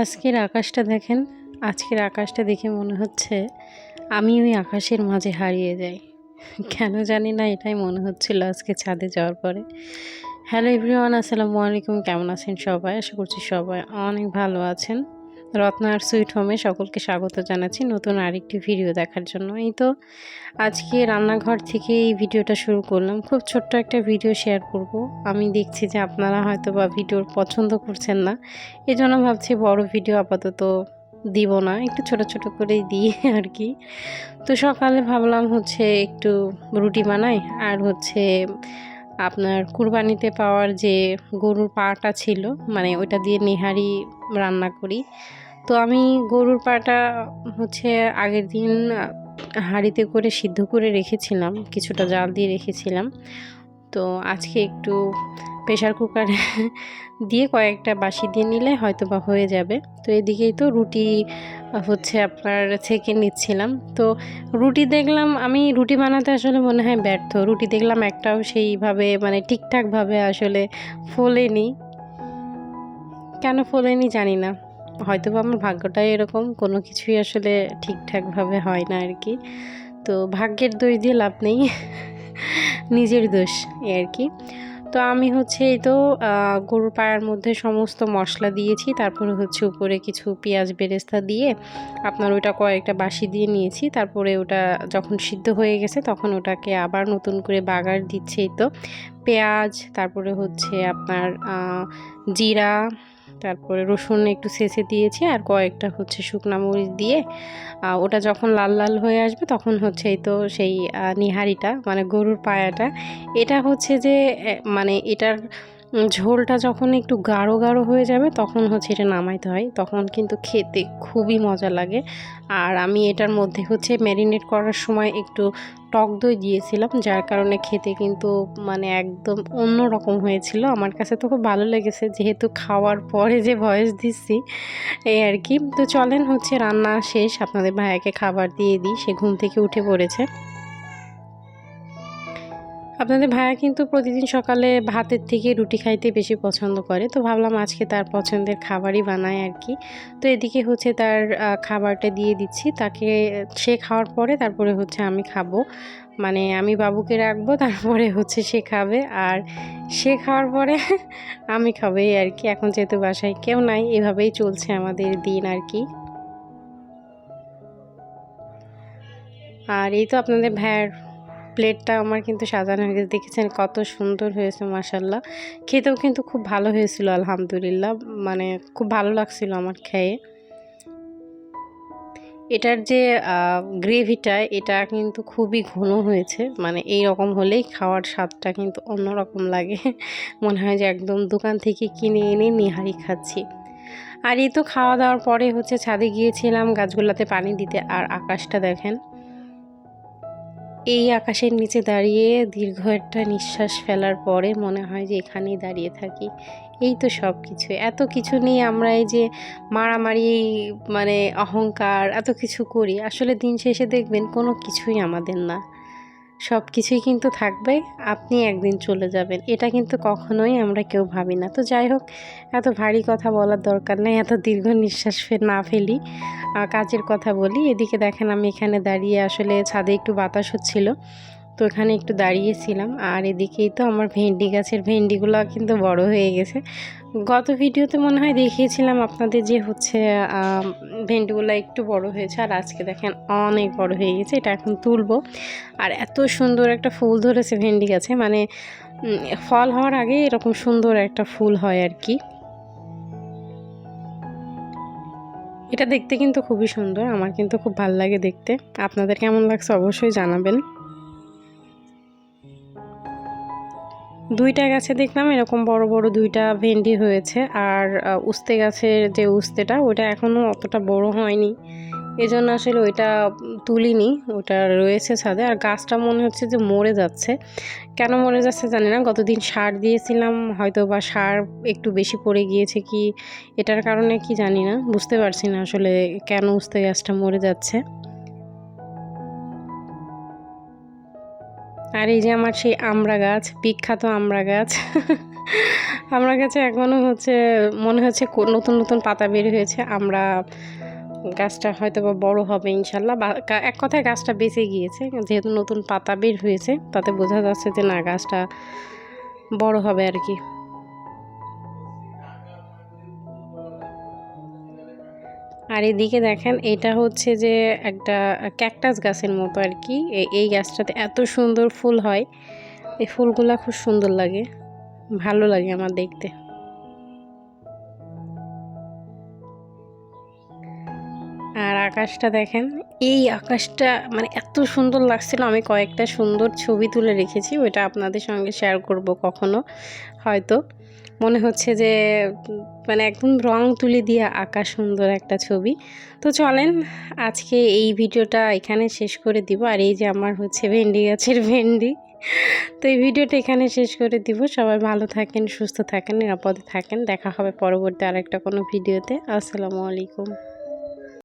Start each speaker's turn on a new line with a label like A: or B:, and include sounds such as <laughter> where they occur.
A: আজকের আকাশটা দেখেন, আজকের আকাশটা দেখে মনে হচ্ছে আমি ওই আকাশের মাঝে হারিয়ে যাই। কেন জানি না, এটাই মনে হচ্ছিল আজকে ছাদে যাওয়ার পরে। হ্যালো এভরিওয়ান আসসালামু আলাইকুম, কেমন আছেন সবাই? আশা করছি সবাই অনেক ভালো আছেন। রত্নার সুইট হোমে সকলকে স্বাগত জানাচ্ছি নতুন আরেকটি ভিডিও দেখার জন্য। এই তো আজকে রান্নাঘর থেকে এই ভিডিওটা শুরু করলাম। খুব ছোট্ট একটা ভিডিও শেয়ার করব। আমি দেখছি যে আপনারা হয়তো বা ভিডিওর পছন্দ করছেন না। এই জন্য ভাবছি বড় ভিডিও আপাতত দিব না। একটু ছোট ছোট করেই দিই আর কি। তো সকালে ভাবলাম হচ্ছে একটু রুটি বানাই আর হচ্ছে আপনার কুরবানিতে পাওয়ার যে গরুর পাটা ছিল মানে ওইটা দিয়ে নিহারি রান্না করি। তো আমি গরুর পাটা হচ্ছে আগের দিন হাঁড়িতে করে সিদ্ধ করে রেখেছিলাম, কিছুটা জাল দিয়ে রেখেছিলাম। তো আজকে একটু প্রেশার কুকারে <laughs> দিয়ে কয়েকটা বাসি দিয়ে নিলে হয়তো বা হয়ে যাবে। তো এদিকেই তো রুটি হচ্ছে আপনার ছেঁকে নিচ্ছিলাম। তো রুটি দেখলাম, আমি রুটি বানাতে আসলে মনে হয় ব্যর্থ। রুটি দেখলাম একটাও সেইভাবে মানে ঠিকঠাকভাবে আসলে ফোলেনি। কেন ফোলেনি জানি না। হয়তো বা আমার ভাগ্যটাই এরকম, কোনো কিছুই আসলে ঠিকঠাকভাবে হয় না আর কি। তো ভাগ্যের দই দিয়ে লাভ নেই। <laughs> নিজের দোষ এই আর কি। তো আমি হচ্ছে এই তো গরুর পায়ের মধ্যে সমস্ত মশলা দিয়েছি, তারপরে হচ্ছে উপরে কিছু পেঁয়াজ বেরেস্তা দিয়ে আপনার ওইটা কয়েকটা বাসি দিয়ে নিয়েছি, তারপরে ওটা যখন সিদ্ধ হয়ে গেছে তখন ওটাকে আবার নতুন করে বাগার দিচ্ছে এই তো। পেঁয়াজ, তারপরে হচ্ছে আপনার জিরা তারপরে রসুন একটু ছেঁচে দিয়েছি আর কয়েকটা হচ্ছে শুকনা মরিচ দিয়ে ওটা যখন লাল লাল হয়ে আসবে তখন হচ্ছে এই তো সেই নিহারিটা মানে গরুর পায়াটা। এটা হচ্ছে যে মানে এটার ঝোলটা যখন একটু গাঢ় গাঢ় হয়ে যাবে, তখন হচ্ছে এটা নামাইতে হয়। তখন কিন্তু খেতে খুবই মজা লাগে। আর আমি এটার মধ্যে হচ্ছে ম্যারিনেট করার সময় একটু টক দই দিয়েছিলাম, যার কারণে খেতে কিন্তু মানে একদম অন্য রকম হয়েছিল। আমার কাছে তো খুব ভালো লেগেছে, যেহেতু খাওয়ার পরে যে ভয়েস দিচ্ছি, এই আর কি। তো চলেন হচ্ছে রান্না শেষ। আপনাদের ভাইয়াকে খাবার দিয়ে দিই, সে ঘুম থেকে উঠে পড়েছে। আপনাদের ভাইয়া কিন্তু প্রতিদিন সকালে ভাতের থেকে রুটি খাইতে বেশি পছন্দ করে। তো ভাবলাম আজকে তার পছন্দের খাবারই বানায় আর কি। তো এদিকে হচ্ছে তার খাবারটা দিয়ে দিচ্ছি। তাকে, সে খাওয়ার পরে তারপরে হচ্ছে আমি খাব। মানে আমি বাবুকে রাখব, তারপরে হচ্ছে সে খাবে। আর সে খাওয়ার পরে <laughs> আমি খাব আর কি। এখন যেহেতু বাসায় কেউ নাই, এভাবেই চলছে আমাদের দিন আর কি। আর এই তো আপনাদের ভাইয়ের প্লেটটা আমার কিন্তু সাজানো হয়ে গেছে। দেখেছেন কত সুন্দর হয়েছে মাসাল্লাহ খেতেও কিন্তু খুব ভালো হয়েছিল, আলহামদুলিল্লাহ। মানে খুব ভালো লাগছিল আমার খেয়ে। এটার যে গ্রেভিটা, এটা কিন্তু খুবই ঘন হয়েছে। মানে এই রকম হলেই খাওয়ার স্বাদটা কিন্তু অন্যরকম লাগে। মনে হয় যে একদম দোকান থেকে কিনে এনে নিহারি খাচ্ছি। আর এই তো খাওয়া দাওয়ার পরে হচ্ছে ছাদে গিয়েছিলাম গাছগুলোতে পানি দিতে। আর আকাশটা দেখেন এই আকাশের নিচে দাঁড়িয়ে দীর্ঘ একটা নিঃশ্বাস ফেলার পরে মনে হয় যে এখানেই দাঁড়িয়ে থাকি। এই তো সব কিছু এত কিছু নিয়ে আমরা এই যে মারামারি মানে অহংকার, এত কিছু করি, আসলে দিন শেষে দেখবেন কোনো কিছুই আমাদের না। সব কিছুই কিন্তু থাকবে, আপনি একদিন চলে যাবেন। এটা কিন্তু কখনোই আমরা কেউ ভাবি না। তো যাই হোক, এত ভারী কথা বলার দরকার নেই, এত দীর্ঘ নিঃশ্বাস না ফেলি। কাজের কথা বলি। এদিকে দেখেন, আমি এখানে দাঁড়িয়ে আসলে ছাদে একটু বাতাস হচ্ছিল, তো এখানে একটু দাঁড়িয়েছিলাম। আর এদিকেই তো আমার ভেন্ডি গাছের ভেন্ডিগুলো কিন্তু বড় হয়ে গেছে। গত ভিডিওতে মনে হয় দেখিয়েছিলাম আপনাদের যে হচ্ছে ভেন্ডিগুলো একটু বড় হয়েছে আর আজকে দেখেন অনেক বড় হয়ে গেছে, এটা এখন তুলবো। আর এত সুন্দর একটা ফুল ধরেছে ভেন্ডি গাছে মানে ফল হওয়ার আগে এরকম সুন্দর একটা ফুল হয় আর কি। এটা দেখতে কিন্তু খুবই সুন্দর, আমার কিন্তু খুব ভালো লাগে দেখতে। আপনাদের কেমন লাগছে অবশ্যই জানাবেন। দুইটা গাছে দেখলাম, এরকম বড় বড় দুইটা ভেন্ডি হয়েছে। আর উস্তে গাছের যে উস্তেটা ওটা এখনও অতটা বড় হয়নি। এজন্য আসলে ওইটা তুলিনি, ওটা রয়েছে ছাদে। আর গাছটা মনে হচ্ছে যে মরে যাচ্ছে। কেন মরে যাচ্ছে জানি না, গতদিন সার দিয়েছিলাম হয়তো বা সার একটু বেশি পড়ে গিয়েছে কি, এটার কারণে কি জানি না, বুঝতে পারছি না আসলে কেন উস্তে গাছটা মরে যাচ্ছে। আর এই যে আমার সেই আমরা গাছ, বিখ্যাত আমরা গাছ। আমরা গাছে এখনও হচ্ছে, মনে হচ্ছে নতুন নতুন পাতা বের হয়েছে। আমরা গাছটা হয়তো বা বড়ো হবে ইনশাল্লাহ। বা এক কথায় গাছটা বেঁচে গিয়েছে, যেহেতু নতুন পাতা বের হয়েছে, তাতে বোঝা যাচ্ছে যে না, গাছটা বড় হবে আর কি। আর এদিকে দেখেন, এটা হচ্ছে যে একটা ক্যাকটাস গাছের মতো আর কি। এই গাছটাতে এত সুন্দর ফুল হয়। এই ফুলগুলা খুব সুন্দর লাগে। ভালো লাগে আমার দেখতে। আর আকাশটা দেখেন, এই আকাশটা মানে এত সুন্দর লাগছিল। আমি কয়েকটা সুন্দর ছবি তুলে রেখেছি, ওইটা আপনাদের সঙ্গে শেয়ার করব কখনো, হয়তো। মনে হচ্ছে যে মানে একদম রং তুলে দিয়ে আঁকা সুন্দর একটা ছবি। তো চলেন, আজকে এই ভিডিওটা এখানে শেষ করে দিব। আর এই যে আমার হচ্ছে ভেন্ডি গাছের ভেন্ডি, তো এই ভিডিওটা এখানে শেষ করে দিব। সবাই ভালো থাকেন, সুস্থ থাকেন, নিরাপদে থাকেন। দেখা হবে পরবর্তী আরেকটা কোনো ভিডিওতে। আসসালামু আলাইকুম।